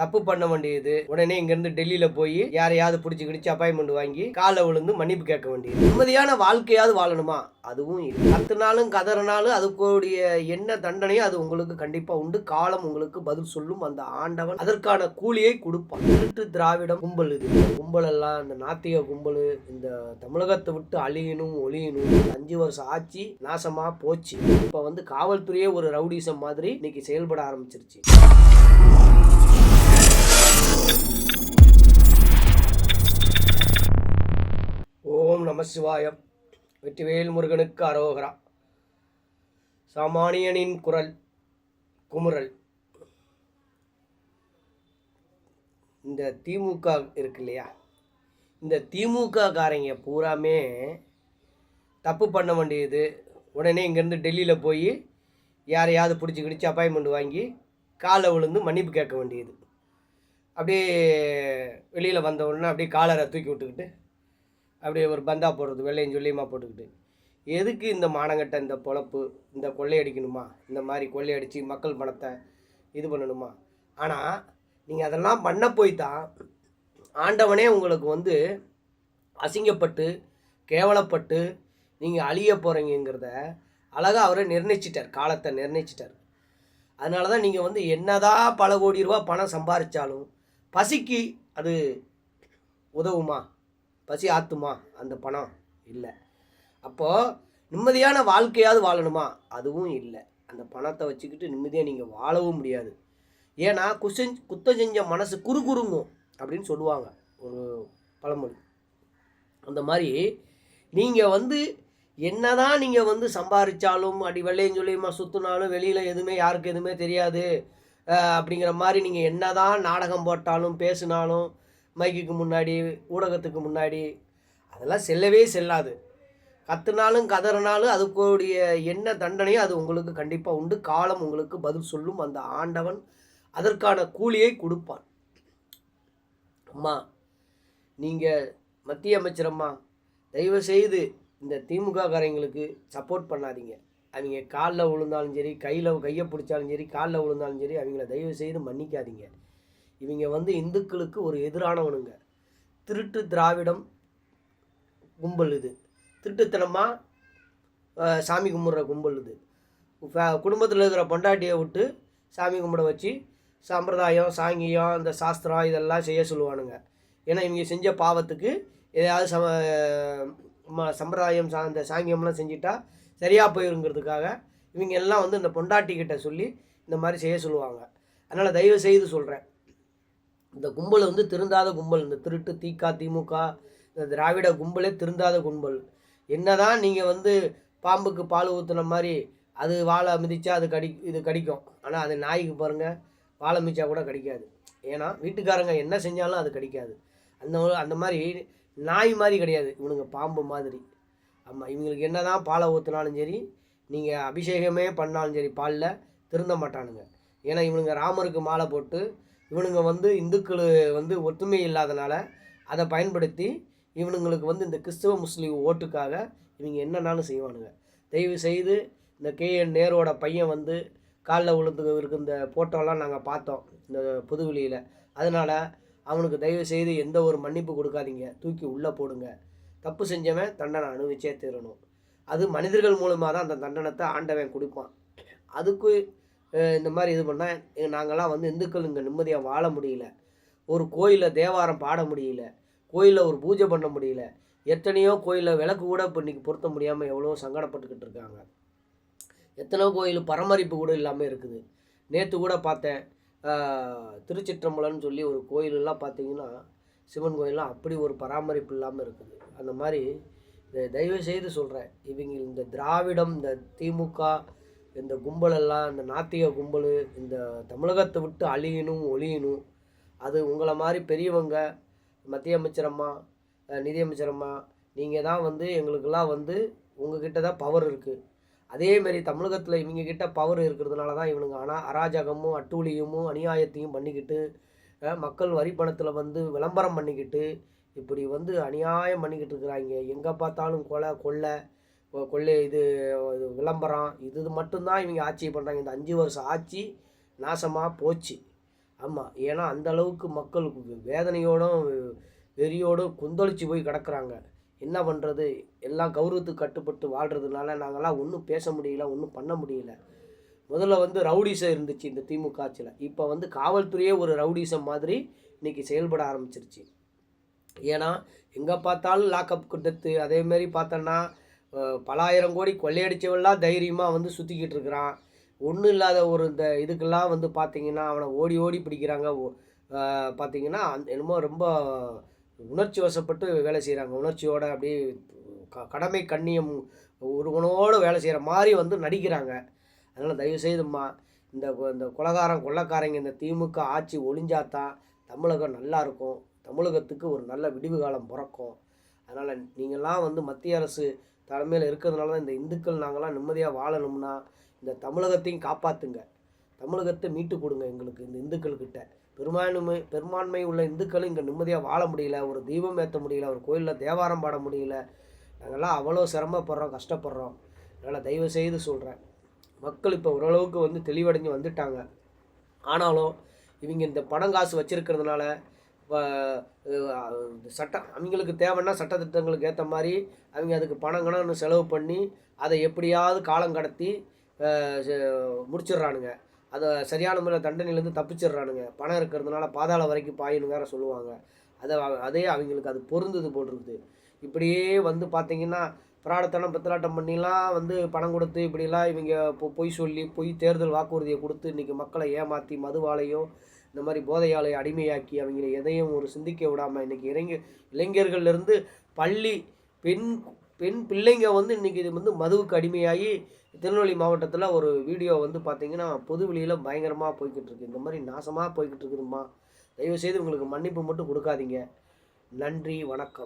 தப்பு பண்ண வேண்டியது. உடனே இங்கேருந்து டெல்லியில் போய் யாரையாவது பிடிச்சி கிடிச்சு அப்பாயின்மெண்ட் வாங்கி காலை விழுந்து மன்னிப்பு கேட்க வேண்டியது. நிம்மதியான வாழ்க்கையாவது வாழணுமா? அதுவும் பத்து நாளும் கதறினாலும் அதுக்குடைய என்ன தண்டனையோ அது உங்களுக்கு கண்டிப்பாக உண்டு. காலம் உங்களுக்கு பதில் சொல்லும் அந்த ஆண்டவன் அதற்கான கூலியை கொடுப்பான். திருட்டு திராவிடம் கும்பல் இது. கும்பல் எல்லாம் இந்த நாத்திக கும்பல் இந்த தமிழகத்தை விட்டு அழியணும் ஒழியணும் அஞ்சு வருஷம் ஆட்சி நாசமா போச்சு. இப்போ வந்து காவல்துறையே ஒரு ரவுடிசம் மாதிரி இன்னைக்கு செயல்பட ஆரம்பிச்சிருச்சு. ஓம் நம சிவாயம். வெற்றிவேல் முருகனுக்கு அரோகரா. சாமானியனின் குரல் குமுறல். இந்த திமுக இருக்கு இல்லையா? இந்த திமுக காரங்க பூராமே தப்பு பண்ண வேண்டியது. உடனே இங்கேருந்து டெல்லியில் போய் யாரையாவது பிடிச்சி கிடிச்சு அப்பாயின்மெண்ட் வாங்கி காலை விழுந்து மன்னிப்பு கேட்க வேண்டியது. அப்படியே வெளியில் வந்த உடனே அப்படியே காலரை தூக்கி விட்டுக்கிட்டு அப்படியே ஒரு பந்தா போடுறது வெள்ளையும் சொல்லியுமா போட்டுக்கிட்டு. எதுக்கு இந்த மானங்கட்ட இந்த பொழப்பு இந்த கொள்ளையடிக்கணுமா இந்த மாதிரி கொள்ளையடித்து மக்கள் பணத்தை இது பண்ணணுமா? ஆனால் நீங்கள் அதெல்லாம் பண்ண போய் தான் ஆண்டவனே உங்களுக்கு வந்து அசிங்கப்பட்டு கேவலப்பட்டு நீங்கள் அழிய போகிறீங்கிறத அழகாக அவரை நிர்ணயிச்சிட்டார் காலத்தை நிர்ணயிச்சிட்டார். அதனால தான் நீங்கள் வந்து என்னதான் பல கோடி ரூபா பணம் சம்பாதிச்சாலும் பசிக்கு அது உதவுமா? பசி ஆத்துமா? அந்த பணம் இல்லை. அப்போது நிம்மதியான வாழ்க்கையாவது வாழணுமா? அதுவும் இல்லை. அந்த பணத்தை வச்சுக்கிட்டு நிம்மதியாக நீங்கள் வாழவும் முடியாது. ஏன்னா குசஞ் குத்தம் செஞ்ச மனசு குறு குறுங்கும் அப்படின்னு சொல்லுவாங்க ஒரு பழமொழி. அந்த மாதிரி நீங்கள் வந்து என்னதான் நீங்கள் வந்து சம்பாதிச்சாலும் அடி வெள்ளையும் சொல்லியுமா சுற்றினாலும் வெளியில் எதுவுமே யாருக்கு எதுவுமே தெரியாது. அப்படிங்கிற மாதிரி நீங்கள் என்னதான் நாடகம் போட்டாலும் பேசினாலும் மைக்குக்கு முன்னாடி ஊடகத்துக்கு முன்னாடி அதெல்லாம் செல்லவே செல்லாது. கத்துனாலும் கதறினாலும் அதுக்குடைய என்ன தண்டனையோ அது உங்களுக்கு கண்டிப்பாக உண்டு. காலம் உங்களுக்கு பதில் சொல்லும் அந்த ஆண்டவன் அதற்கான கூலியை கொடுப்பான். அம்மா நீங்கள் மத்திய அமைச்சரம்மா தயவு செய்து இந்த திமுக காரங்களுக்கு சப்போர்ட் பண்ணாதீங்க. அவங்க காலில் விழுந்தாலும் சரி கையில் கையை பிடிச்சாலும் சரி காலில் விழுந்தாலும் சரி அவங்கள தயவு செய்து மன்னிக்காதீங்க. இவங்க வந்து இந்துக்களுக்கு ஒரு எதிரானவனுங்க. திருட்டு திராவிடம் கும்பல் இது. திருட்டுத்தனமாக சாமி கும்பிட்ற கும்பல் இது. குடும்பத்தில் இருக்கிற பொண்டாட்டியை விட்டு சாமி கும்பிட வச்சு சம்பிரதாயம் சாங்கியம் இந்த சாஸ்திரம் இதெல்லாம் செய்ய சொல்லுவானுங்க. ஏன்னா இவங்க செஞ்ச பாவத்துக்கு எதையாவது சம சம்பிரதாயம் சார்ந்த சாங்கியம்லாம் செஞ்சிட்டா சரியாக போயிருங்கிறதுக்காக இவங்க எல்லாம் வந்து இந்த பொண்டாட்டி கிட்ட சொல்லி இந்த மாதிரி செய்ய சொல்லுவாங்க. அதனால் தயவு செய்து சொல்கிறேன் இந்த கும்பல் வந்து திருந்தாத கும்பல். இந்த திருட்டு திக திமுக இந்த திராவிட கும்பலே திருந்தாத கும்பல். என்னதான் நீங்கள் வந்து பாம்புக்கு பால் ஊற்றுன மாதிரி அது வாழை மிதிச்சா அது கடி இது கடிக்கும். ஆனால் அது நாய்க்கு பாருங்கள் வாழை மிதிச்சா கூட கடிக்காது. ஏன்னா வீட்டுக்காரங்க என்ன செஞ்சாலும் அது கடிக்காது. அந்த அந்த மாதிரி நாய் மாதிரி கிடையாது. இவனுங்க பாம்பு மாதிரி. ஆமாம் இவங்களுக்கு என்ன தான் பாலை ஊற்றினாலும் சரி நீங்கள் அபிஷேகமே பண்ணாலும் சரி பாலில் திருந்த மாட்டானுங்க. ஏன்னா இவனுங்க ராமருக்கு மாலை போட்டு இவனுங்க வந்து இந்துக்கள் வந்து ஒற்றுமை இல்லாதனால அதை பயன்படுத்தி இவனுங்களுக்கு வந்து இந்த கிறிஸ்துவ முஸ்லீம் ஓட்டுக்காக இவங்க என்னன்னாலும் செய்வானுங்க. தயவு செய்து இந்த கேஎன் நேரோட பையன் வந்து காலில் விழுந்து இருக்கு இந்த ஃபோட்டோலாம் நாங்கள் பார்த்தோம் இந்த புதுவெளியில் அதனால் அவனுக்கு தயவு செய்து எந்த ஒரு மன்னிப்பு கொடுக்காதீங்க. தூக்கி உள்ளே போடுங்க. தப்பு செஞ்சவன் தண்டனை அனுபவிச்சே தீரணும். அது மனிதர்கள் மூலமாக தான் அந்த தண்டனத்தை ஆண்டவன் கொடுப்பான். அதுக்கு இந்த மாதிரி இது பண்ணால் நாங்கள்லாம் வந்து இந்துக்கள் இங்கே நிம்மதியாக வாழ முடியல. ஒரு கோயிலில் தேவாரம் பாட முடியல. கோயிலில் ஒரு பூஜை பண்ண முடியல. எத்தனையோ கோயிலில் விளக்கு கூட இப்போ இன்றைக்கி பொருத்த முடியாமல் எவ்வளோ சங்கடப்பட்டுக்கிட்டு இருக்காங்க. எத்தனையோ கோயில் பராமரிப்பு கூட இல்லாமல் இருக்குது. நேற்று கூட பார்த்தேன். திருச்சிற்றம்பலம்னு சொல்லி ஒரு கோயிலெல்லாம் பார்த்தீங்கன்னா சிவன் கோயிலெலாம் அப்படி ஒரு பராமரிப்பு இல்லாமல் இருக்குது. அந்த மாதிரி தயவு செய்து சொல்கிறேன் இவங்க இந்த திராவிடம் இந்த திமுக இந்த கும்பலெல்லாம் இந்த நாத்திக கும்பல் இந்த தமிழகத்தை விட்டு அழியணும் ஒழியணும் அது உங்களை மாதிரி பெரியவங்க மத்திய அமைச்சரம்மா நிதியமைச்சரம்மா நீங்கள் தான் வந்து எங்களுக்கெல்லாம் வந்து உங்ககிட்ட தான் பவர் இருக்குது அதேமாரி தமிழகத்தில் இவங்க கிட்ட பவர் இருக்கிறதுனால தான் இவனுங்க ஆனால் அராஜகமும் அட்டூழியமும் அநியாயத்தையும் பண்ணிக்கிட்டு மக்கள் வரி பணத்தில் வந்து விளம்பரம் பண்ணிக்கிட்டு இப்படி வந்து அநியாயம் பண்ணிக்கிட்டு இருக்கிறாங்க. எங்கே பார்த்தாலும் கொலை கொள்ளை கொ- கொள்ளை இது விளம்பரம் இது மட்டும்தான் இவங்க ஆட்சி பண்ணுறாங்க இந்த அஞ்சு வருஷம் ஆட்சி நாசமாக போச்சு. ஆமாம் ஏன்னா அந்த அளவுக்கு வேதனையோடும் வெறியோடும் குந்தளிச்சு போய் கிடக்குறாங்க. என்ன பண்ணுறது எல்லாம் கௌரவத்துக்கு கட்டுப்பட்டு வாழ்கிறதுனால நாங்கள்லாம் ஒன்றும் பேச முடியல ஒன்றும் பண்ண முடியல. முதல்ல வந்து ரவுடிசம் இருந்துச்சு இந்த திமுக ஆட்சியில். இப்போ வந்து காவல்துறையே ஒரு ரவுடிசம் மாதிரி இன்றைக்கி செயல்பட ஆரம்பிச்சிருச்சு. ஏன்னா எங்கே பார்த்தாலும் லாக்அப் டெத்து அதேமாரி பார்த்தோன்னா பல ஆயிரம் கோடி கொள்ளையடிச்சவெல்லாம் தைரியமாக வந்து சுற்றிக்கிட்டு இருக்கிறான். ஒன்றும் இல்லாத ஒரு இந்த இதுக்கெல்லாம் வந்து பார்த்திங்கன்னா அவனை ஓடி ஓடி பிடிக்கிறாங்க. பார்த்தீங்கன்னா என்னமோ ரொம்ப உணர்ச்சி வசப்பட்டு வேலை செய்கிறாங்க உணர்ச்சியோட அப்படியே க கடமை கண்ணியம் ஒருவனோடு வேலை செய்கிற மாதிரி வந்து நடிக்கிறாங்க. அதனால் தயவுசெய்தும்மா இந்த இந்த கொலகாரம் கொள்ளக்காரங்க இந்த திமுக ஆட்சி ஒளிஞ்சாதான் தமிழகம் நல்லாயிருக்கும் தமிழகத்துக்கு ஒரு நல்ல விடிவு காலம் பிறக்கும். அதனால் நீங்கள்லாம் வந்து மத்திய அரசு தலைமையில் இருக்கிறதுனால தான் இந்த இந்துக்கள் நாங்கள்லாம் நிம்மதியாக வாழணும்னா இந்த தமிழகத்தையும் காப்பாற்றுங்க தமிழகத்தை மீட்டு கொடுங்க எங்களுக்கு இந்த இந்துக்கள்கிட்ட. பெரும்பான்மை பெரும்பான்மை உள்ள இந்துக்களும் இங்கே நிம்மதியாக வாழ முடியல ஒரு தீபம் ஏற்ற முடியல ஒரு கோயிலில் தேவாரம் பாட முடியல. நாங்கள்லாம் அவ்வளோ சிரமப்படுறோம் கஷ்டப்படுறோம். அதனால் தயவு செய்து சொல்கிறேன் மக்கள் இப்போ ஓரளவுக்கு வந்து தெளிவடைஞ்சு வந்துட்டாங்க. ஆனாலும் இவங்க இந்த பணம் காசு வச்சுருக்கிறதுனால சட்டம் அவங்களுக்கு தேவைன்னா சட்டத்திட்டங்களுக்கு ஏற்ற மாதிரி அவங்க அதுக்கு பணம் கணம்னு செலவு பண்ணி அதை எப்படியாவது காலம் கடத்தி முடிச்சிடுறானுங்க. அதை சரியான முறையில் தண்டனையிலேருந்து தப்பிச்சிடுறானுங்க. பணம் இருக்கிறதுனால பாதாள வரைக்கும் பாயின்னு வேறு சொல்லுவாங்க. அதை அதே அவங்களுக்கு அது பொருந்தது போட்டிருக்குது இப்படியே வந்து பார்த்தீங்கன்னா பிராடத்தனம் பித்தலாட்டம் பண்ணிலாம் வந்து பணம் கொடுத்து இப்படிலாம் இவங்க பொ- பொய் சொல்லி பொய் தேர்தல் வாக்குறுதியை கொடுத்து இன்றைக்கி மக்களை ஏமாற்றி மதுவாலையும் இந்த மாதிரி போதையாலை அடிமையாக்கி அவங்களை எதையும் ஒரு சிந்திக்க விடாமல் இன்றைக்கி இளைஞ இளைஞர்கள்லேருந்து பள்ளி பெண் பெண் பிள்ளைங்க வந்து இன்றைக்கி இது வந்து மதுவுக்கு அடிமையாகி திருநெல்வேலி மாவட்டத்தில் ஒரு வீடியோ வந்து பார்த்தீங்கன்னா பொது வெளியில் பயங்கரமாக போய்கிட்டு இருக்கு. இந்த மாதிரி நாசமாக போய்கிட்டு இருக்குதும்மா. தயவுசெய்து உங்களுக்கு மன்னிப்பு மட்டும் கொடுக்காதீங்க. நன்றி வணக்கம்.